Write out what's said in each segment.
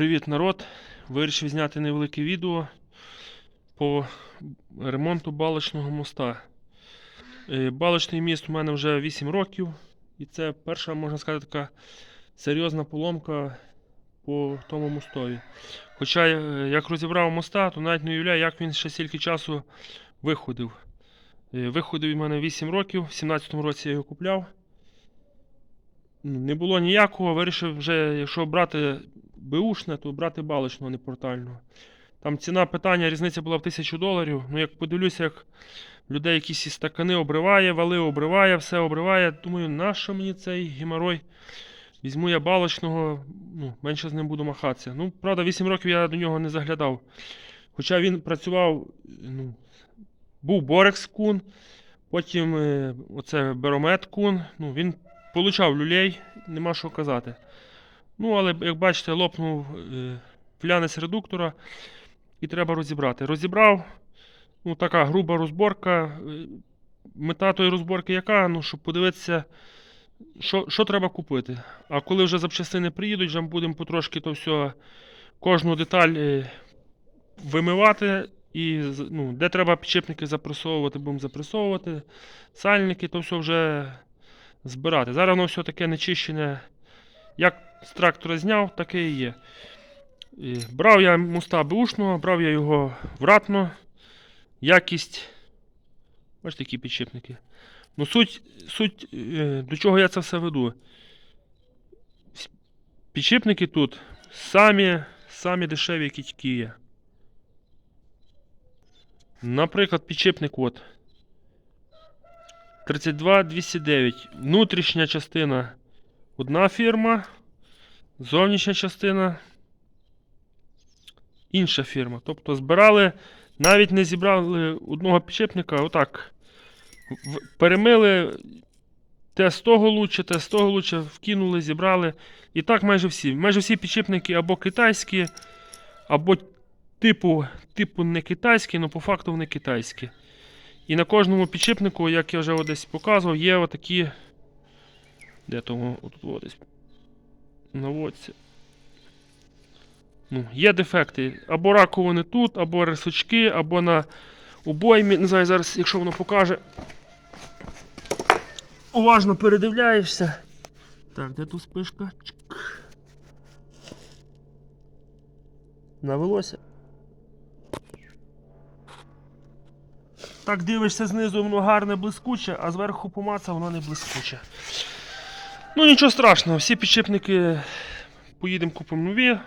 Привіт, народ! Вирішив зняти невелике відео по ремонту балочного моста. Е, Балочний міст у мене вже 8 років, і це перша, можна сказати, така серйозна поломка по тому мостові. Хоча е, як розібрав моста, то навіть не уявляю, як він ще стільки часу виходив. Е, Виходив у мене 8 років, в 17-му році я його купляв. Не було ніякого, вирішив вже, якщо брати Бушне, то брати балочного, не портального. Там ціна питання, різниця була в 1000 доларів. Ну, як подивлюся, як людей якісь і стакани обриває, вали обриває, все обриває. Думаю, нащо мені цей геморой? Візьму я балочного, ну, менше з ним буду махатися. Ну, правда, 8 років я до нього не заглядав. Хоча він працював, ну, був Борекс Кун, потім е, оце Беромет Кун. Ну, він получав люлей, нема що казати. Ну, але як бачите, лопнув е, флянець редуктора і треба розібрати. Розібрав, ну така груба розборка. Е, Мета тої розборки яка? Ну, щоб подивитися, що, що треба купити. А коли вже запчастини приїдуть, вже будемо потрошки то все, кожну деталь е, вимивати. І ну, де треба підшипники запресовувати, будемо запресовувати. Сальники, то все вже збирати. Зараз воно все таке нечищене. Як з трактора зняв, таке і є. І брав я моста бушного, брав я його вратно. Якість. Бачите, які підшипники. Ну, суть, суть е, до чого я це все веду. Підшипники тут самі, самі дешеві, які тільки є. Наприклад, підшипник от. 32209. Внутрішня частина одна фірма. Зовнішня частина інша фірма. Тобто збирали, навіть не зібрали одного підшипника, отак. Перемили те з того лучше, те з того лучше, вкинули, зібрали. І так майже всі. Майже всі підшипники або китайські, або типу, типу не китайські, але по факту вони китайські. І на кожному підшипнику, як я вже десь показував, є отакі. Де тому отут от наводься. Ну, є дефекти. Або раковини тут, або рисочки, або на обоймі. Не знаю, зараз, якщо воно покаже. Уважно передивляєшся. Так, де тут спишка? Чик. Навелося. Так дивишся знизу, воно гарне блискуче, а зверху помаца, воно не блискуче. Ну нічого страшного, всі підшипники поїдемо купимо нові.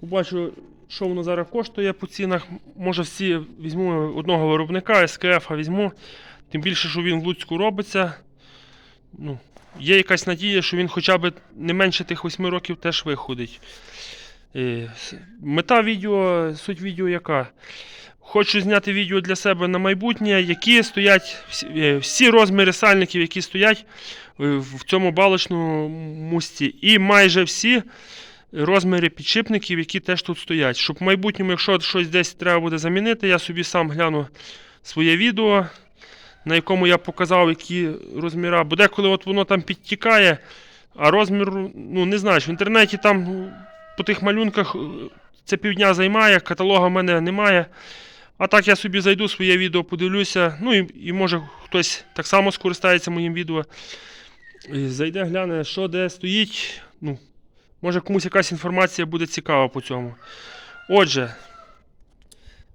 Побачу, що воно зараз коштує по цінах. Може всі візьму одного виробника, СКФ візьму. Тим більше, що він в Луцьку робиться. Ну, є якась надія, що він хоча б не менше тих 8 років теж виходить. Е, Мета відео, суть відео яка? Хочу зняти відео для себе на майбутнє, які стоять всі, е, розміри сальників, які стоять в цьому балочному мусті. І майже всі розміри підшипників, які теж тут стоять. Щоб в майбутньому, якщо щось десь треба буде замінити, я собі сам гляну своє відео, на якому я показав, які розміри. Бо деколи от воно там підтікає, а розмір, ну не знаю, в інтернеті там по тих малюнках е, це півдня займає, каталога в мене немає. А так я собі зайду своє відео, подивлюся. Ну і, і може хтось так само скористається моїм відео. Зайде, гляне, що де стоїть. Ну, може комусь якась інформація буде цікава по цьому. Отже,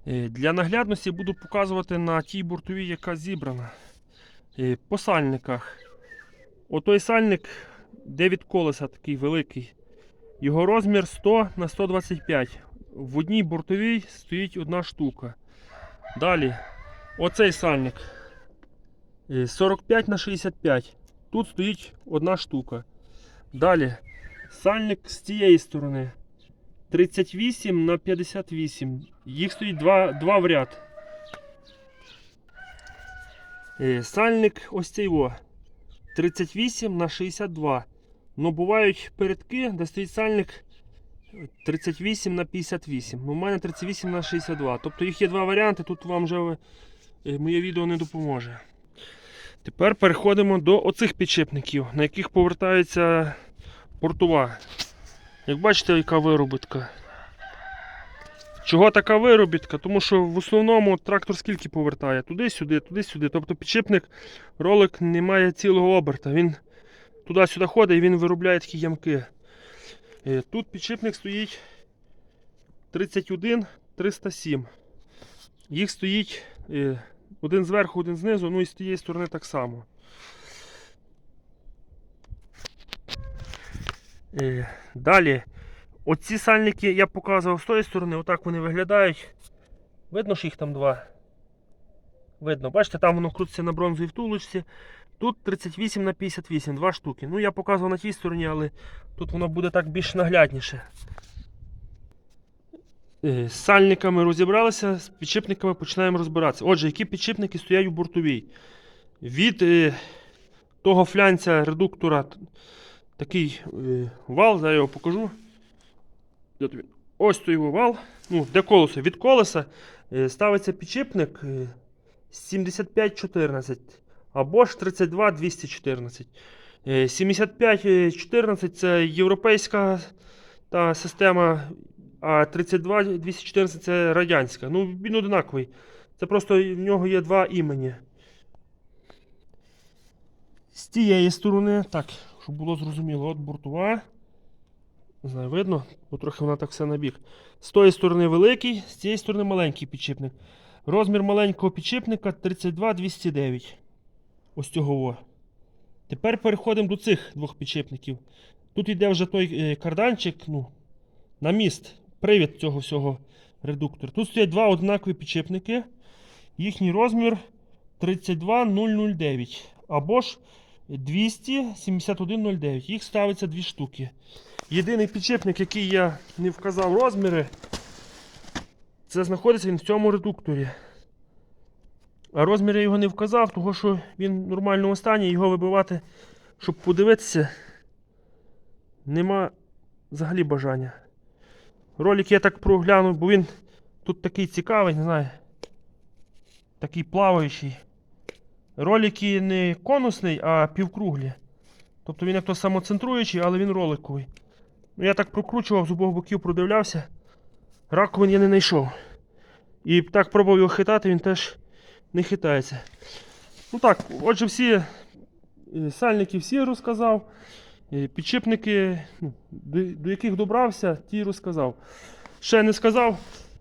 е, для наглядності буду показувати на тій бортовій, яка зібрана. Е, По сальниках. Отой сальник, де від колеса такий великий. Його розмір 100 на 125. В одній бортовій стоїть одна штука. Далі, оцей сальник е, 45 на 65. Тут стоїть одна штука. Далі, сальник з цієї сторони 38 на 58. Їх стоїть два, два в ряд. Е, Сальник ось цей о, 38 на 62. Ну, бувають передки, де стоїть сальник 38 на 58. Ну, У мене 38 на 62. Тобто їх є два варіанти, тут вам вже е, моє відео не допоможе. Тепер переходимо до оцих підшипників, на яких повертається портова. Як бачите, яка виробітка. Чого така виробітка? Тому що в основному трактор скільки повертає? Туди-сюди, туди-сюди. Тобто підшипник, ролик не має цілого оберта. Він туди-сюди ходить і він виробляє такі ямки. Е, Тут підшипник стоїть 31 307. Їх стоїть е, один зверху, один знизу, ну і з тієї сторони так само. Е, Далі. Оці сальники я показував з тої сторони, отак вони виглядають. Видно, що їх там два. Видно, бачите, там воно крутиться на бронзовій втулочці. Тут 38 на 58, два штуки. Ну, я показував на тій стороні, але тут воно буде так більш наглядніше. Е, З сальниками розібралися, з підшипниками починаємо розбиратися. Отже, які підшипники стоять у бортовій? Від е, того флянця редуктора такий е, вал, зараз я його покажу. Ось той вал. Ну, де колесо? Від колеса е, ставиться підшипник е, 7514 або ж 32214. Е, 7514 це європейська та система, а 32214 це радянська. Ну, він однаковий. Це просто в нього є два імені. З тієї сторони, так, щоб було зрозуміло, от бортова. Не знаю, видно, бо трохи вона так все набіг. З тої сторони великий, з цієї сторони маленький підшипник. Розмір маленького підшипника 32209. Ось цього. Тепер переходимо до цих двох підшипників. Тут йде вже той е, карданчик, ну, на міст, привід цього всього редуктора. Тут стоять два однакові підшипники. Їхній розмір 32009 або ж 27109. Їх ставиться дві штуки. Єдиний підшипник, який я не вказав розміри, це знаходиться він в цьому редукторі. А розмір я його не вказав, тому що він в нормальному стані, його вибивати, щоб подивитися, нема взагалі бажання. Ролик я так проглянув, бо він тут такий цікавий, не знаю. Такий плаваючий. Ролики не конусний, а півкруглі. Тобто він як то самоцентруючий, але він роликовий. Ну, я так прокручував, з обох боків продивлявся. Раковин я не знайшов. І так пробував його хитати, він теж не хитається. Ну так, отже, всі е, сальники всі розказав. Підшипники, ну, до яких добрався, ті розказав. Ще не сказав,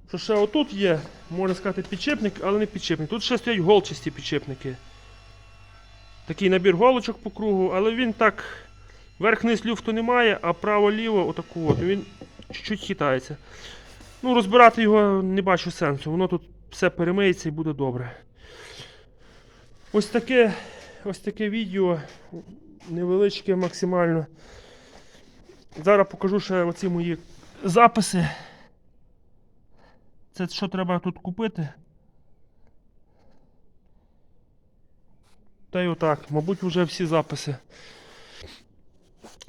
що ще отут є, можна сказати, підшипник, але не підшипник. Тут ще стоять голчасті підшипники. Такий набір голочок по кругу, але він так. Верх-низ люфту немає, а право-ліво отаку от. Він чуть-чуть хитається. Ну, розбирати його не бачу сенсу. Воно тут все перемиється і буде добре. Ось таке, ось таке відео. Невеличке максимально. Зараз покажу ще оці мої записи. Це що треба тут купити. Та й отак, мабуть, вже всі записи.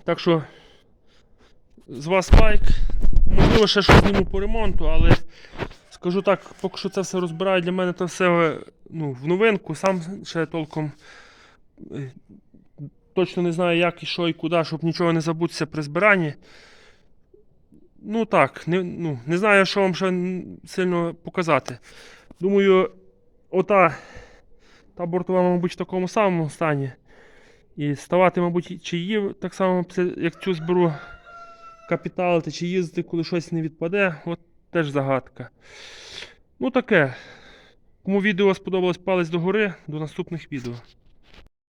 Так що з вас лайк. Можливо, ще щось зніму по ремонту, але скажу так, поки що це все розбираю, для мене це все ну, в новинку. Сам ще толком точно не знаю, як і що і куди, щоб нічого не забутися при збиранні. Ну так, не, ну, не знаю, що вам ще сильно показати. Думаю, ота та бортова, мабуть, в такому самому стані. І ставати, мабуть, чи її так само, як цю зберу капіталити, чи їздити, коли щось не відпаде, от теж загадка. Ну таке. Кому відео сподобалось палець догори, до наступних відео.